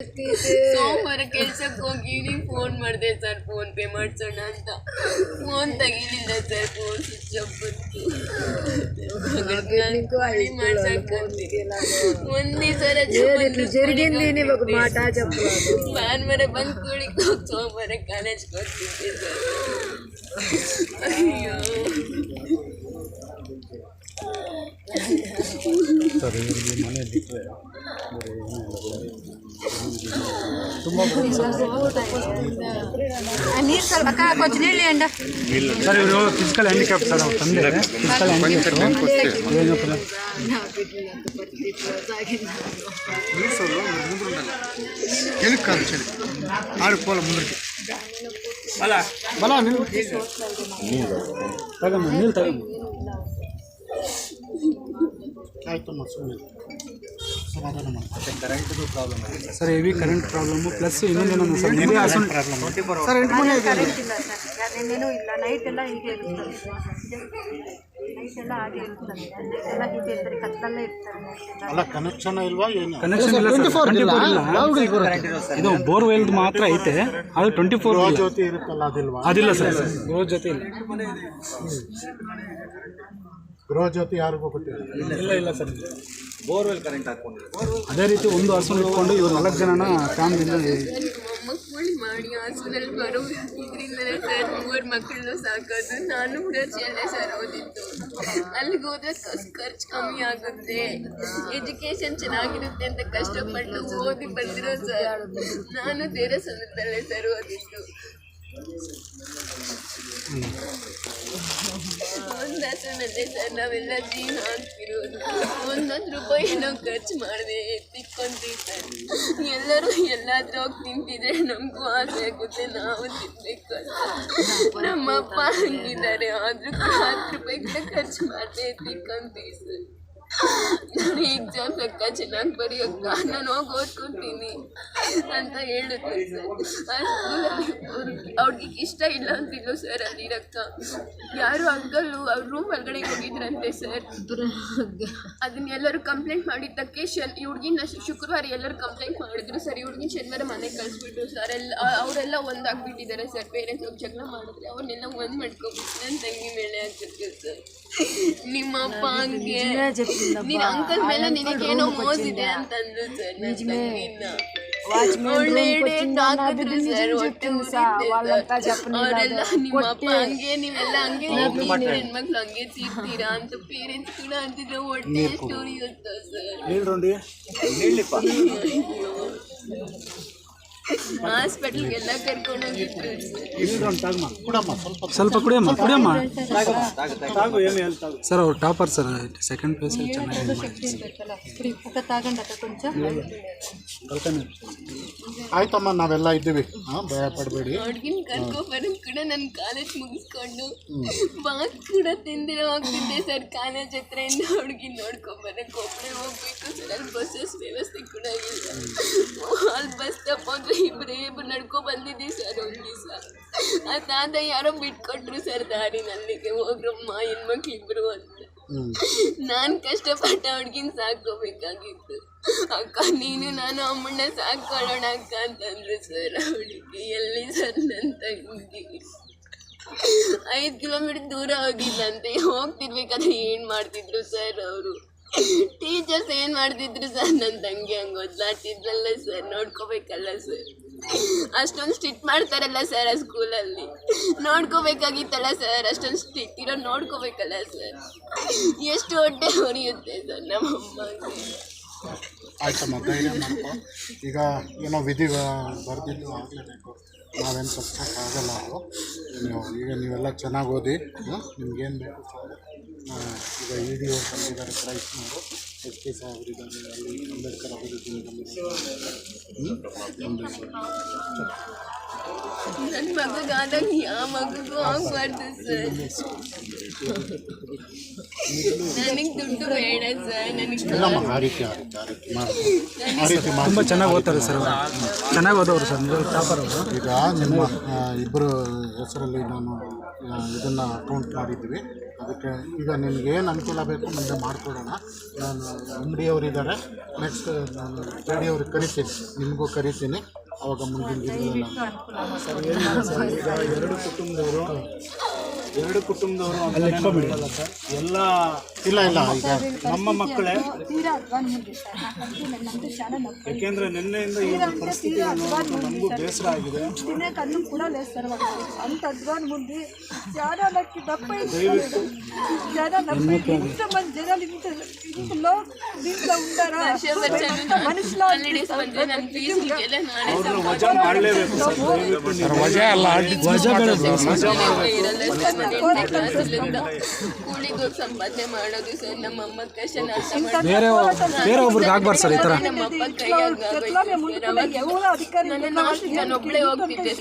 ಸೋಮವಾರ ಕೆಲ್ಸಕ್ಕೆ ಹೋಗಿನಿ ಫೋನ್ ಮಾಡಿದೆ ಸರ್ ಫೋನ್ ಪೇ ಮಾಡ್ಸೋಣ ಅಂತ ಫೋನ್ ತೆಗಿಲಿಲ್ಲ ಸರ್ ಫೋನ್ ಸ್ವಿಚ್ ಆಫ್ ಬಂತು ಒಂದೇ ಸರ ಭಾನುವಾರ ಬಂದು ಕುಳಿಕ್ ಹೋಗಿ ಸೋಮವಾರ ಕಾಲೇಜ್ಗೆ ಹೋಗ್ತಿದ್ದೆ ಸರ್ ಅಯ್ಯೋ ಸರ್ ಮನೆ ಬಿಟ್ಟರೆ ತುಂಬ ನೀರು ಅಂಡ ಸರ್ ಇವರು ಫಿಸಿಕಲ್ ಹ್ಯಾಂಡಿಕ್ಯಾಪ್ ಸರ್ ಅವ್ರು ತಂದೆ ಫಿಸಿಕಲ್ ಹ್ಯಾಂಡಿಕ್ಯಾಪ್ ಆಡು ಕೋಲ ಆಯ್ತಮ್ಮ ಸುಮ್ಮನೆ ಸಮಾಧಾನ ಮಾಡ್ತಾರೆ. ಕರೆಂಟ್ದು ಪ್ರಾಬ್ಲಮ್ ಆಗಿದೆ. Sir heavy current problem plus ಇನ್ನೊಂದೇನೋ sir heavy Hassan sir ಎಂಟು ಮನೆ ಇದೆ ಕರೆಂಟ್ ಇಲ್ಲ ಸರ್ ಅದೇನೇನೂ ಇಲ್ಲ. ನೈಟ್ ಎಲ್ಲ ಹೀಗೆ ಇರ್ತದೆ ನೈಟ್ ಎಲ್ಲ ಹಾಗೆ ಇರ್ತದೆ ನೈಟ್ ಎಲ್ಲ ಹೀಗೆ ಇರ್ತಾರೆ ಕತ್ತಲಲ್ಲೇ ಇರ್ತಾರೆ. ಅಲ್ಲ ಕನೆಕ್ಷನ್ ಇಲ್ವಾ ಏನು? ಕನೆಕ್ಷನ್ ಇಲ್ಲ ಸರ್ ಟ್ವೆಂಟಿ ಫೋರ್ ಇಲ್ಲ. ಇದು ಬೋರ್ವೆಲ್ದು ಮಾತ್ರ ಐತೆ. ಅದು ಟ್ವೆಂಟಿ ಫೋರ್ ಇರುತ್ತಲ್ಲ ಅದಿಲ್ವಾ? ಅದಿಲ್ಲ ಸರ್ ಜೊತೆ ಇಲ್ಲ. ಗೃಹ ಜ್ಯೋತಿ ಯಾರಿಗೂ ಗೊತ್ತಿಲ್ಲ ಇಲ್ಲ ಇಲ್ಲ ಸರ್. ಬೋರ್ವೆಲ್ ಕರೆಂಟ್ ಹಾಕೊಂಡು ಅದೇ ರೀತಿ ಒಂದು ಹಸುನ ಇಟ್ಕೊಂಡು ಇವ್ರು ನಾಲ್ಕು ಜನನ ಫ್ಯಾಮಿಲಿಯಿಂದ ಮೊಮ್ಮಕ್ಕಳು ಮಾಡಿ ಹಾಸ್ಪಿಟಲ್ ಬರೋ ಇದರಿಂದಲೇ ಸರ್ ಮೂವರು ಮಕ್ಕಳನ್ನು ಸಾಕೋದು. ನಾನು ಹುಡಚಿಯಲ್ಲೇ ಸರ್ ಓದಿದ್ದು. ಅಲ್ಲಿಗೆ ಹೋದ್ರೆ ಖರ್ಚು ಖರ್ಚು ಕಮ್ಮಿ ಆಗುತ್ತೆ. ಎಜುಕೇಶನ್ ಚೆನ್ನಾಗಿರುತ್ತೆ ಅಂತ ಕಷ್ಟಪಟ್ಟು ಓದಿ ಬಂದಿರೋ ಸರ್. ನಾನು ಬೇರೆ ಸಂದರ್ಭದಲ್ಲೇ ಸರ್ ಓದಿದ್ದು. ಸರ್ ನಾವೆಲ್ಲ ಜೀವನ ಆಗ್ತಿರೋದು ಒಂದೊಂದು ರೂಪಾಯಿ ನಾವು ಖರ್ಚು ಮಾಡಿದೆ ತಿಕ್ಕೊಂತೀವಿ ಸರ್ ಎಲ್ಲರೂ ಎಲ್ಲಾದ್ರೂ ಹೋಗಿ ತಿಂತಿದ್ರೆ ನಮಗೂ ಆಸೆ ಆಗುತ್ತೆ, ನಾವು ತಿನ್ಬೇಕು ಅಂತ. ನಮ್ಮಪ್ಪ ಹಂಗಿದ್ದಾರೆ, ಆದ್ರೂ ಹತ್ತು ರೂಪಾಯಿ ಕೂಡ ಖರ್ಚು ಮಾಡಿದೆ ತಿಕ್ಕೊಂತೀವಿ ಸರ್. ನಾನು ಎಕ್ಸಾಮ್ ಅಕ್ಕ ಚೆನ್ನಾಗಿ ಬರೆಯೋಕ್ಕ, ನಾನು ಹೋಗಿ ಓದ್ಕೊತೀನಿ. ಅಂತ ಆ ಅವ್ರಿಗೆ ಇಷ್ಟ ಇಲ್ಲ ಅಂತಿದ್ರು ಸರ್ ಅಲ್ಲಿರಕ್ಕ ಯಾರು ಅಂಕಲ್ಲು ಅವ್ರ ರೂಮ್ ಒಳಗಡೆ ಹೋಗಿದ್ರಂತೆ ಸರ್. ಅದನ್ನ ಎಲ್ಲರೂ ಕಂಪ್ಲೇಂಟ್ ಮಾಡಿದ್ದಕ್ಕೆ ಶನ್ ಹುಡುಗಿನ ಶುಕ್ರವಾರ ಎಲ್ಲರೂ ಕಂಪ್ಲೇಂಟ್ ಮಾಡಿದ್ರು ಸರ್. ಹುಡುಗಿನ ಶನಿವಾರ ಮನೆಗೆ ಕಳಿಸ್ಬಿಟ್ರು ಸರ್. ಎಲ್ಲ ಅವರೆಲ್ಲ ಒಂದಾಗ್ಬಿಟ್ಟಿದ್ದಾರೆ ಸರ್. ಪೇರೆಂಟ್ಸ್ ಹೋಗಿ ಜಗಳ ಮಾಡಿದ್ರೆ ಅವ್ರನ್ನೆಲ್ಲ ಒಂದು ಮಾಡ್ಕೊಬಿಟ್ಟು ನನ್ನ ತಂಗಿ ಮೇಲೆ ಆಗ್ತಿತ್ತು ಸರ್. ನಿಮ್ಮ ಅಪ್ಪ ಹಂಗೆ ನಿನ್ನ ಅಂಕಲ್ ಮೇಲೆ ನಿನಗೇನೋ ಮೋಸಿದೆ ಅಂತಂದ್ರು ಸರ್ ನನ್ನ ತಂಗಿನ. ಒಳ್ಳೆ ಡೇಟ್ ಹಾಕಿದ್ರು ಸರ್ ಹೊಟ್ಟೆ ಅವರೆಲ್ಲ ನಿಮ್ಮ ಅಪ್ಪ ಹಂಗೆ ನೀವೆಲ್ಲ ಹಂಗೆ ಹೋಗ್ತೀರಿ ಹೆಣ್ಮಕ್ಳು ಹಂಗೆ ತೀರ್ತೀರಾ ಅಂತ ಪೇರೆಂಟ್ಸ್ ಕೂಡ ಅಂತಿದ್ರು ಹೊಟ್ಟೆ ಸ್ಟೋರಿ ಇರುತ್ತ ಸರ್ ಕರ್ಕೊಂಡು ಸ್ವಲ್ಪ ಕುಡಿಯಮ್ಮ ಕುಡಿಯಮ್ಮ. ಸರ್ ಅವ್ರು ಟಾಪರ್ ಸರ್ ಸೆಕೆಂಡ್ ಪ್ಲೇಸ್ ಚೆನ್ನಾಗಿ ಆಯ್ತಮ್ಮ ನಾವೆಲ್ಲ ಇದ್ದೀವಿ. ಹಾಂ ಭಯ ಪಡಬೇಡಿ. ಅವ್ರಿಗಿನ ನನ್ನ ಕಾಲೇಜ್ ಮುಗಿಸ್ಕೊಂಡು ಬಾತ್ ಕೂಡ ಸರ್ ಕಾಲೇಜ್ ಹತ್ರ ಇಂದ ಒಬ್ಬರೇ ಹೋಗ್ಬೇಕು. ಸರ್ ಅಲ್ಲಿ ಬಸ್ಸಸ್ ವ್ಯವಸ್ಥೆ ಕೂಡ ಇಲ್ಲ. ಅಲ್ಲಿ ಬಸ್ ತಪ್ಪೋದ್ರೆ ಇಬ್ಬರೇ ಇಬ್ಬರು ನಡ್ಕೊ ಬಂದಿದ್ದಿ ಸರ್ ಒಂದು ದಿವಸ. ಆ ತಾತ ಯಾರೋ ಬಿಟ್ಕೊಟ್ರು ಸರ್ ದಾರಿ ನನಗೆ ಹೋಗ್ರಮ್ಮ ಹೆಣ್ಮಕ್ಳು ಇಬ್ರು ಅಂತ. ನಾನು ಕಷ್ಟಪಟ್ಟ ಹುಡ್ಗಿನ ಸಾಕೋಬೇಕಾಗಿತ್ತು ಅಕ್ಕ ನೀನು ನಾನು ಅಮ್ಮಣ್ಣ ಸಾಕೊಳ್ಳೋಣ ಅಕ್ಕ ಅಂತಂದ್ರು ಸರ್ ಅವಳಿಗೆ. ಎಲ್ಲಿ ಸರ್ ನನ್ನ ತಂಗಿ? ಐದು ಕಿಲೋಮೀಟರ್ ದೂರ ಹೋಗಿಲ್ಲಂತೆ ಹೋಗ್ತಿರ್ಬೇಕಾದ್ರೆ ಏನು ಮಾಡ್ತಿದ್ರು ಸರ್ ಅವರು? ಟೀಚರ್ಸ್ ಏನು ಮಾಡ್ತಿದ್ರು ಸರ್? ನನ್ನ ತಂಗಿ ಹಂಗೆ ಒದ್ಲಾಡ್ತಿದ್ರಲ್ಲ ಸರ್. ನೋಡ್ಕೋಬೇಕಲ್ಲ ಸರ್. ಅಷ್ಟೊಂದು ಸ್ಟ್ರಿಕ್ಟ್ ಮಾಡ್ತಾರಲ್ಲ ಸರ್ ಆ ಸ್ಕೂಲಲ್ಲಿ. ನೋಡ್ಕೋಬೇಕಾಗಿತ್ತಲ್ಲ ಸರ್. ಅಷ್ಟೊಂದು ಸ್ಟ್ರಿಕ್ಟ್ ಇರೋ ನೋಡ್ಕೋಬೇಕಲ್ಲ ಸರ್. ಎಷ್ಟು ಹೊಟ್ಟೆ ಹೊರಿಯುತ್ತೆ ಸರ್ ನಮ್ಮಮ್ಮಗೆ ಆಯ್ತಮ್ಮ ಧೈರ್ಯ ಈಗ ಏನೋ ವಿಧಿ ಬರ್ತಿದ್ದು ಆಗಲೇಬೇಕು. ನಾವೇನು ತಪ್ಸೋಕ್ಕಾಗಲ್ಲ ಅದು ನೀವು ಈಗ ನೀವೆಲ್ಲ ಚೆನ್ನಾಗಿ ಓದಿ ನಿಮ್ಗೇನು ಬೇಕು ಈಗ ಇ ಡಿ ಅವ್ರು ಬಂದಿದ್ದಾರೆ, ಕ್ರೈಸ್ನವರು. ಎಸ್ ಪಿ ಸಾಹೇಬರಿದ್ದಾರೆ ಅಲ್ಲಿ ಅಂಬೇಡ್ಕರ್ ಅಭಿವೃದ್ಧಿ ನನ್ನ ಮಗುಗಾದಂಗೆ ಯಾವ ಮಗುಗೂ ಆಗ್ಬಾರ್ದು ಸರ್. ನನಗೆ ದುಡ್ಡು ಬೇಡ ಸರ್ ನನಗೆ ತುಂಬ ಚೆನ್ನಾಗಿ ಓದ್ತಾರೆ ಸರ್ ಚೆನ್ನಾಗಿ ಓದೋರು ಸರ್ ನೀವು ಟಾಪರ್ ಅವರು. ಈಗ ನಿಮ್ಮ ಇಬ್ಬರು ಹೆಸರಲ್ಲಿ ನಾನು ಇದನ್ನು ಅಕೌಂಟ್ ಮಾಡಿದ್ವಿ. ಅದಕ್ಕೆ ಈಗ ನಿಮ್ಗೆ ಏನು ಅನುಕೂಲ ಬೇಕು ಮುಂದೆ ಮಾಡಿಕೊಡೋಣ. ನಾನು ಅಂಗಡಿಯವರಿದ್ದಾರೆ ನೆಕ್ಸ್ಟ್ ನಾನು ಗಾಡಿಯವ್ರಿಗೆ ಕರಿತೀನಿ. ನಿಮಗೂ ಕರಿತೀನಿ. ಅವಾಗ ಮುಂದಿನ ಈಗ ಎರಡು ಕುಟುಂಬದವರು ಎರಡು ಕುಟುಂಬದವರು ಎಲ್ಲ ಇಲ್ಲ ಇಲ್ಲ ನಮ್ಮ ಮಕ್ಕಳೇ ಯಾಕೆಂದ್ರೆ ನಿನ್ನೆಯಿಂದ ಈ ಪರಿಸ್ಥಿತಿ ನಮಗೂ ಬೇಸರ ಆಗಿದೆ ದಯವಿಟ್ಟು ಅವ್ರನ್ನ ವಜಾ ಮಾಡಲೇಬೇಕು ವಜಾ ಮಾಡಬೇಕು ಸಂಪಾದನೆ ಮಾಡೋದು ಸರ್ ನಮ್ಮ ಬೇರೆ ಬೇರೆ ಒಬ್ರಿಗೆ ಆಗ್ಬಾರ್ದು ಸರ್ ಈ ತರ. ನಮ್ಮ ಹೋಗ್ತಿದ್ದೆ